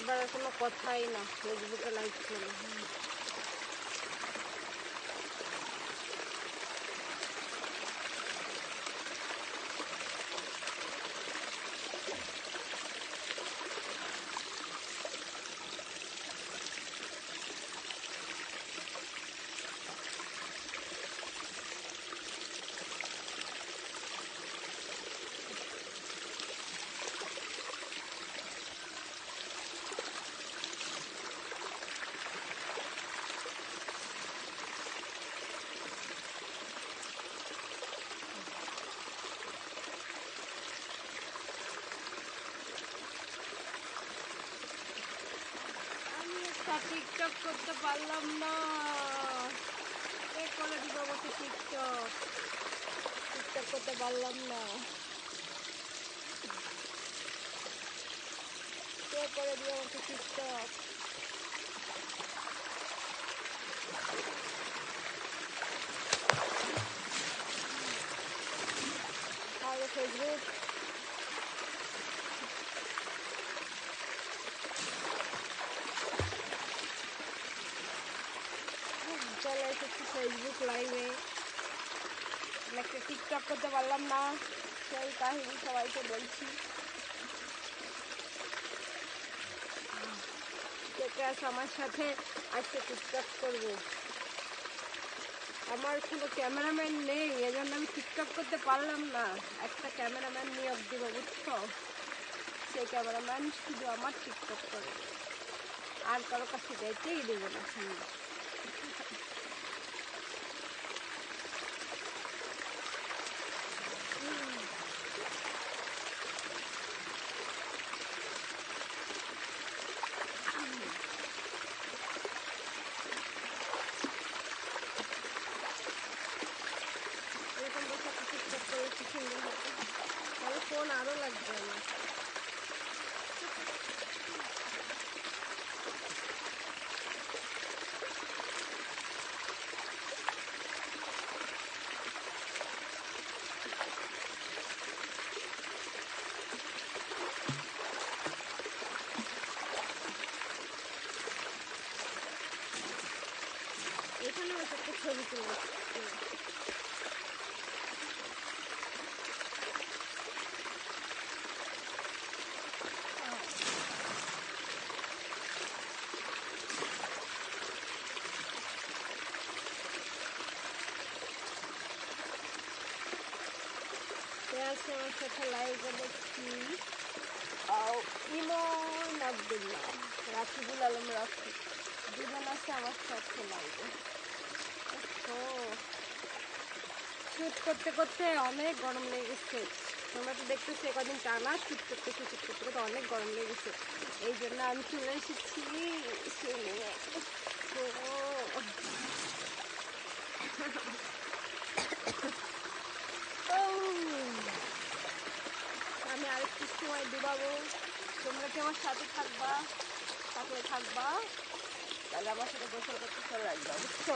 এবার আর কোনো কথাই না ফেসবুকে লাইভ ছিল একটা টিকটক করতে পারলাম না। কে করে দিব আমাকে টিকটক টিকটক করতে পারলাম না। কে করে দিব আমাকে টিকটক ফেসবুক চলে এসেছি ফেসবুক লাইভে একটা টিকটক করতে পারলাম না। সেই কাহিনী সবাইকে বলছি। আমার সাথে আজকে টিকটক করব। আমার কোনো ক্যামেরাম্যান নেই, এজন্য আমি টিকটক করতে পারলাম না। একটা ক্যামেরাম্যান নিয়োগ দিব বুঝছ? সেই ক্যামেরাম্যান শুধু আমার টিকটক করে। আর কারও কাছে যেতেই দেবো না। সামনে এরকম বসে একটা টিকটক করে কি সুন্দর হতো। তাহলে ফোন আরও লাগবে আমার। এখানে হয়তো একটা ছবি তুলে আছে আমার সাথে লাইভে দেখছি। ইমন আবদুল্লাহ রাকিবুল আলম রাফি। দুজন আছে আমার সাথে লাইভে ও শ্যুট করতে করতে অনেক গরম লেগেছে তোমরা তো দেখতেছি কদিন টানা শ্যুট করতেছি শ্যুট করতে করতে অনেক গরম লেগেছে এই জন্য আমি চলে এসেছি সুইমিংয়ে ও। আমি আরেকটু সময় ডুবাবো। তোমরা কি আমার সাথে থাকবা? থাকলে থাকবা। তাহলে আমার সাথে গোসল করতে চলে আসবা, বুঝছ?